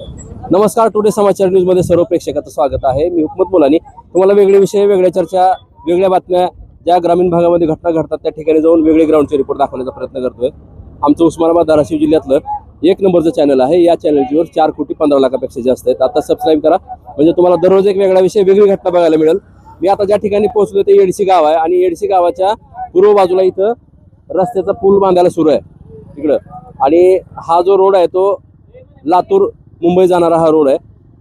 नमस्कार टुडे समाचार न्यूजमध्ये सर्व प्रेक्षकाचं स्वागत आहे. मी हुकमत मुलानी. तुम्हाला वेगळे विषय वेगळ्या चर्चा वेगळ्या बातम्या ज्या ग्रामीण भागामध्ये घटना घडतात त्या ठिकाणी जाऊन वेगळे ग्राउंडचे रिपोर्ट दाखवण्याचा प्रयत्न करतोय. आमचं उस्मानाबाद धाराशिव जिल्ह्यातलं एक नंबरचं चॅनल आहे. या चॅनलवर चार कोटी पंधरा लाखापेक्षा जास्त आहेत. आता सबस्क्राईब करा. म्हणजे तुम्हाला दररोज एक वेगळा विषय वेगळी घटना बघायला मिळेल. मी आता ज्या ठिकाणी पोहोचलो ते येडशी गाव आहे. आणि येडशी गावाच्या पूर्व बाजूला इथं रस्त्याचा पूल बांधायला सुरू आहे. तिकडं आणि हा जो रोड आहे तो लातूर मुंबई जाणारा हा रोड आहे.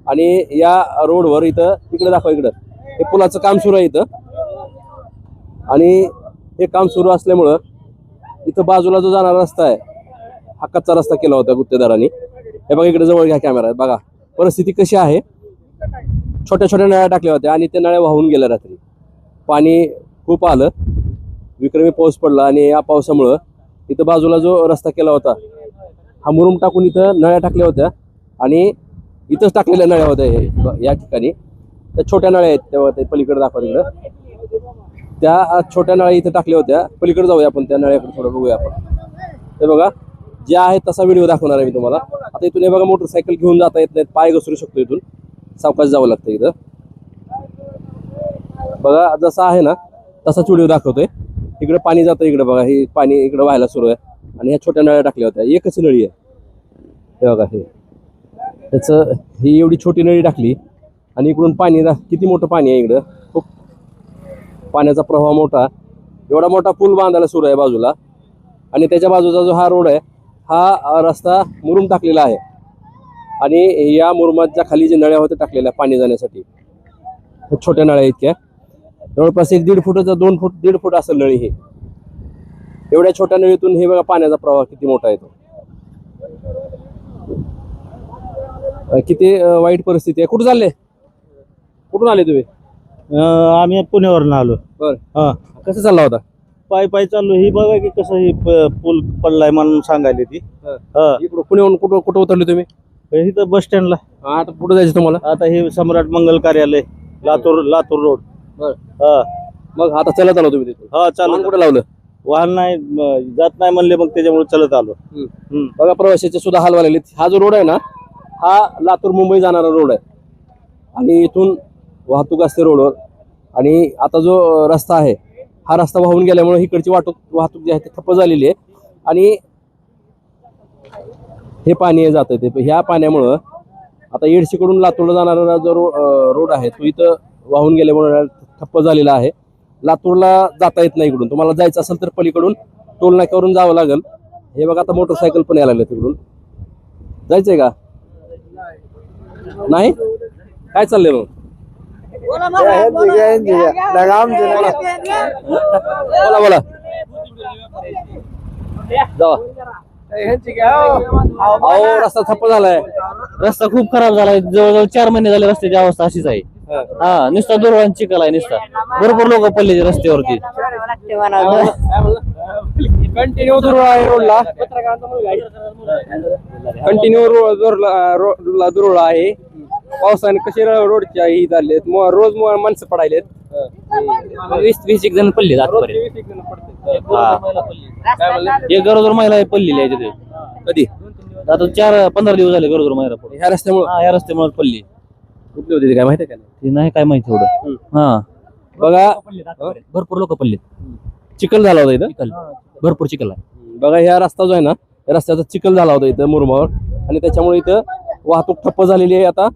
आणि या रोडवर इथं इकडे दाखवा इकडं. हे पुलाचं काम सुरू आहे इथं. आणि हे काम सुरू असल्यामुळं इथं बाजूला जो जाणारा रस्ता आहे हा कच्चा रस्ता केला होता गुत्तेदारांनी. हे बघा इकडे जवळ घ्या कॅमेरा. बघा परिस्थिती कशी आहे? छोट्या छोट्या नळ्या टाकल्या होत्या आणि त्या नळ्या वाहून गेल्या रात्री. पाणी खूप आलं. विक्रमी पाऊस पडला आणि या पावसामुळं इथं बाजूला जो रस्ता केला होता हा मुरुम टाकून इथं नळ्या टाकल्या होत्या. आणि इथंच टाकलेल्या नळ्या होत्या हे या ठिकाणी. त्या छोट्या नळ्या आहेत तेव्हा ते पलीकडे दाखवा तिकडं. त्या छोट्या नळ्या इथं टाकल्या होत्या. पलीकडे जाऊया आपण त्या नळ्याकडे थोडं बघूया आपण. ते बघा जे आहे तसा व्हिडिओ दाखवणार आहे मी तुम्हाला. आता इथून हे बघा मोटरसायकल घेऊन जाता येत नाहीत पाय घसरू शकतो इथून. सावकाश जावं लागतं इथं. बघा जसा आहे ना तसाच व्हिडिओ दाखवतोय. इकडे पाणी जातं इकडे बघा हे पाणी इकडे व्हायला सुरू आहे. आणि ह्या छोट्या नळ्या टाकल्या होत्या. एकच नळी आहे. हे बघा हे. त्याचं ही एवढी छोटी नळी टाकली आणि इकडून पाणी किती मोठं पाणी आहे इकडं? खूप पाण्याचा प्रवाह मोठा. एवढा मोठा पूल बांधायला सुरू आहे बाजूला. आणि त्याच्या बाजूचा जो हा रोड आहे हा रस्ता मुरुम टाकलेला आहे. आणि या मुरुमाच्या खाली जे नळ्या होत्या टाकलेल्या पाणी जाण्यासाठी. छोट्या नळ्या इतक्या. जवळपास एक दीड फुटाचा दोन फूट दीड फूट असेल नळी ही. एवढ्या छोट्या नळीतून हे बघा पाण्याचा प्रवाह किती मोठा येतो. किती वाईट परिस्थिती आहे? कुठं चालले? कुठून आले तुम्ही? अं, आम्ही पुण्यावरून आलो. बर. हा. कसं चालला होता? पाय पाय चाललो. ही बघा की कसं ही प- पूल पडलाय म्हणून सांगायला ती. हा. इकडं पुण्याहून कुठं कुठं उतरले तुम्ही? इथं बस स्टँडला हा, आता कुठं जायचं तुम्हाला? आता हे सम्राट मंगल कार्यालय लातूर लातूर रोड. बर. हा. मग आता चलत आलो तुम्ही तिथून? हा वाहन चालू कुठं लावलं? वाहन नाही म, जात नाही म्हणले मग त्याच्यामुळे चालत आलो. हम्म. बघा प्रवाशाचे सुद्धा हाल व्हायला लागलेत. हा जो रोड आहे ना हा लातूर मुंबई जाणारा रोड आहे. आणि इथून वाहतूक असते रोडवर. आणि आता जो रस्ता आहे हा रस्ता वाहून गेल्यामुळे इकडची वाहतूक वाहतूक जी आहे ती ठप्प झालेली आहे. आणि हे पाणी जातं ते. ह्या पाण्यामुळं आता येडशीकडून लातूरला जाणारा जो रो रोड आहे तो इथं वाहून गेल्यामुळे ठप्प झालेला आहे. लातूरला जाता येत नाही इकडून. तुम्हाला जायचं असेल तर पलीकडून टोल नाक्यावरून जावं लागेल. हे बघा आता मोटरसायकल पण यायला लागले तिकडून. जायचंय का? नाही? काय चाललंय मग बोला बोला. जावा. अहो रस्ता ठप्प झालाय. रस्ता खूप खराब झालाय. जवळजवळ चार महिने झाले रस्त्याची अवस्था अशीच आहे. हा. नुसता दुर्वान चिखल आहे नुसता. भरपूर लोक पडले रस्त्यावरती. कंटिन्यू रोडला. कंटिन्यू रोडला दुर्वळ आहे. पावसाने कशी रोडची ही झाली रोज मो- माणसं पडायलेत. वीस वीस एक जण पडले एक गरोदर महिला आहे पडलेली आहे तिथे. कधी? आता चार पंधरा दिवस झाले गरोदर महिला ह्या रस्त्यामुळे? हा या रस्त्यामुळे पडली. कुठली होती काय माहिती आहे का? ती नाही काय माहिती एवढं. हा. बघा. भरपूर लोक पडले चिखल झाला होता इथं? चिखल. भरपूर चिखल आहे. बघा ह्या रस्ता जो आहे ना या रस्त्याचा चिखल झाला होता इथं मुरमावर आणि त्याच्यामुळे इथं वाहतूक ठप्प झालेली आहे. आता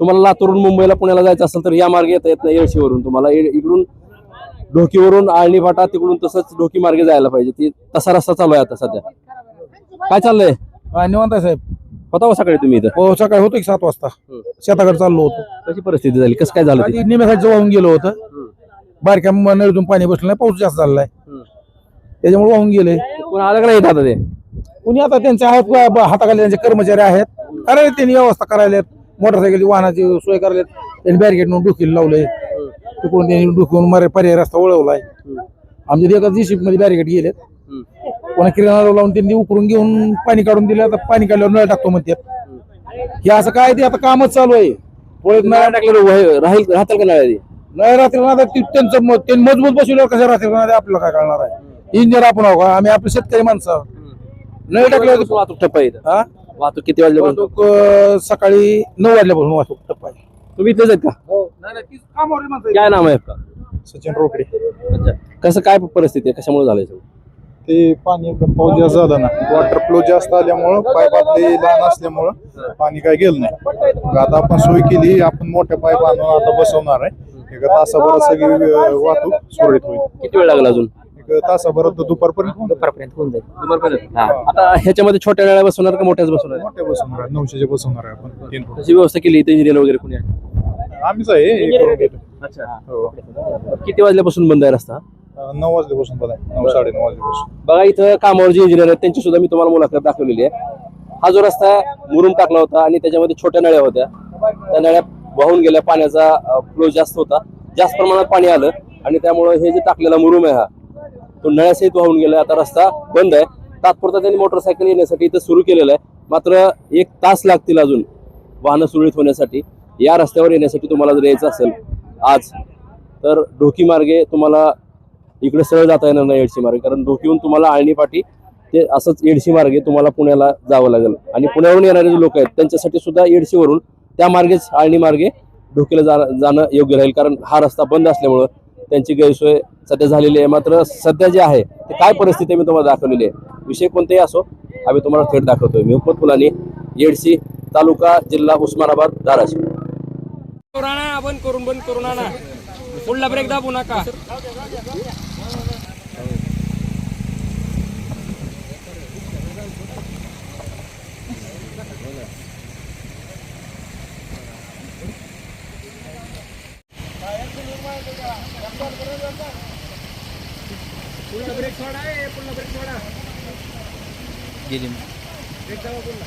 तुम्हाला लातूरून मुंबईला पुण्याला जायचं असेल तर या मार्गे येता येत नाही येळशीवरून. तुम्हाला इकडून ढोकीवरून आळणी फाटा तिकडून तसंच ढोकी मार्गे जायला पाहिजे. ती तसा रस्ता चालू आहे आता सध्या. काय चाललंय? निवांत आहे साहेब. होता हो सकाळी तुम्ही इथं? हो सकाळी होतो की सात वाजता. शेताकडे चाललो होतो. कशी परिस्थिती झाली? कसं काय झालं निम्याखाली वाहून गेलो होतं. बारक्या नळीतून पाणी बसलं नाही. पाऊस जास्त झालाय त्याच्यामुळे वाहून गेले. आलं का इथं आता ते? कुणी आता त्यांच्या हात ब- हाताखाली त्यांचे कर्मचारी आहेत. करायला त्यांनी व्यवस्था करायला मोटरसायकलची वाहनाची सोय करायला त्यांनी बॅरिकेड म्हणून डुकीला लावलंय. तिकडून त्यांनी डुकून मरे पर्याय रस्ता वळवलाय. आमच्या एका जीशीपमध्ये बॅरिकेड गेलेत. कोणा किराणा लावून त्यांनी उकरून घेऊन पाणी काढून दिलं. आता पाणी काढल्यावर नळ टाकतो म्हणते हे असं काय ते आता कामच चालू आहे. थोडे नळ्या टाकलेलं राहील राहतील का नळ्या ती? नळ रात्री त्यांचं मजबूत बसवल्यावर कसं रात्री आपल्याला काय कळणार आहे? इंजिनियर आपण आहोत. का? आम्ही आपले शेतकरी माणसं आहोत. नळ टाकल्यावर वाहतूक ठप्प आहे इथं. हा? वाहतूक किती वाजल्यापर्यंत वाहतूक अं, सकाळी नऊ वाजल्यापासून वाहतूक टप्पा आहे. तुम्ही इथलेच आहेत का? काय नाम आहे आपका सचिन रोकडे. अच्छा. कसं काय परिस्थिती आहे? कशामुळे झालंय सगळं? ते पाणी एकदम पाऊस जास्त झाला ना. वॉटर फ्लो जास्त आल्यामुळं पाईप आपले लहान असल्यामुळं पाणी काय गेलं नाही. आता आपण सोय केली आपण मोठ्या पाईप आणून आता बसवणार आहे. एका तासाभरात सगळी अं, वाहतूक सुरळीत होईल. किती वेळ लागला अजून? एक तासाभरात दुपारपर्यंत होऊन जाईल. दुपारपर्यंत होऊन जाईल. दुपारपर्यंत? आता ह्याच्यामध्ये छोट्या नळ्या बसवणार का मोठ्याच बसवणार मोठ्या बसवणार आहे नऊशेचे बसवणार आहे आपण. तीन फूट तशी व्यवस्था केली इथे इंजिनियर वगैरे कोणी आहे? आम्हीच आहे. हे करून घेतो अच्छा. हो. किती वाजल्यापासून बंद आहे रस्ता? अं, नऊ वाजल्यापासून बघा नऊ साडे नऊ वाजल्यापासून. बघा इथं कामावर जे इंजिनियर आहेत त्यांची सुद्धा मी तुम्हाला मुलाखत दाखवलेली आहे. हा जो रस्ता मुरुम टाकला होता आणि त्याच्यामध्ये छोट्या नळ्या होत्या. त्या नळ्या वाहून गेल्या पाण्याचा फ्लो जास्त होता. जास्त प्रमाणात पाणी आलं आणि त्यामुळे हे जे टाकलेला मुरुम आहे हा तो नळ्यासहित वाहून गेला आता रस्ता बंद आहे. तात्पुरता त्यांनी मोटरसायकल येण्यासाठी इथं सुरू केलेलं आहे. मात्र एक तास लागतील अजून वाहनं सुरळीत होण्यासाठी. या रस्त्यावर येण्यासाठी तुम्हाला जर यायचं असेल आज तर ढोकी मार्गे तुम्हाला इकडे सरळ जाता येणार नाही एडशी मार्गे. कारण ढोकीहून तुम्हाला आळणीपाठी ते असंच एडशी मार्गे तुम्हाला पुण्याला जावं लागेल. आणि पुण्यावरून येणारे जे लोक आहेत त्यांच्यासाठी सुद्धा एडशीवरून त्या मार्गेच आळणी मार्गे ढोकीला जा जाणं योग्य राहील. कारण हा रस्ता बंद असल्यामुळं त्यांची गैरसोय सध्या झालेली आहे. मात्र सध्या जे आहे ते काय परिस्थिती मी तुम्हाला दाखवलेली आहे. विषय कोणतेही असो आम्ही तुम्हाला थेट दाखवतोय. मी उपत पुलानी येडशी तालुका जिल्हा उस्मानाबाद धाराशिव. कोरोना आपण करून बंद कोरोना पुढला ब्रेक दाबू नका. पुढला ब्रेक सोडा ए, पुढला ब्रेक सोडा ब्रेक दाबा पुढला.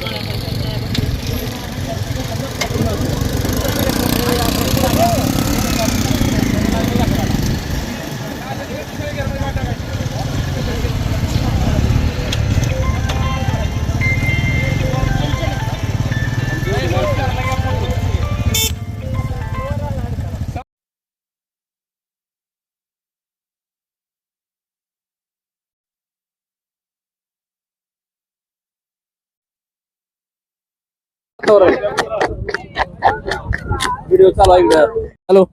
व्हिडिओ चालू आहे हॅलो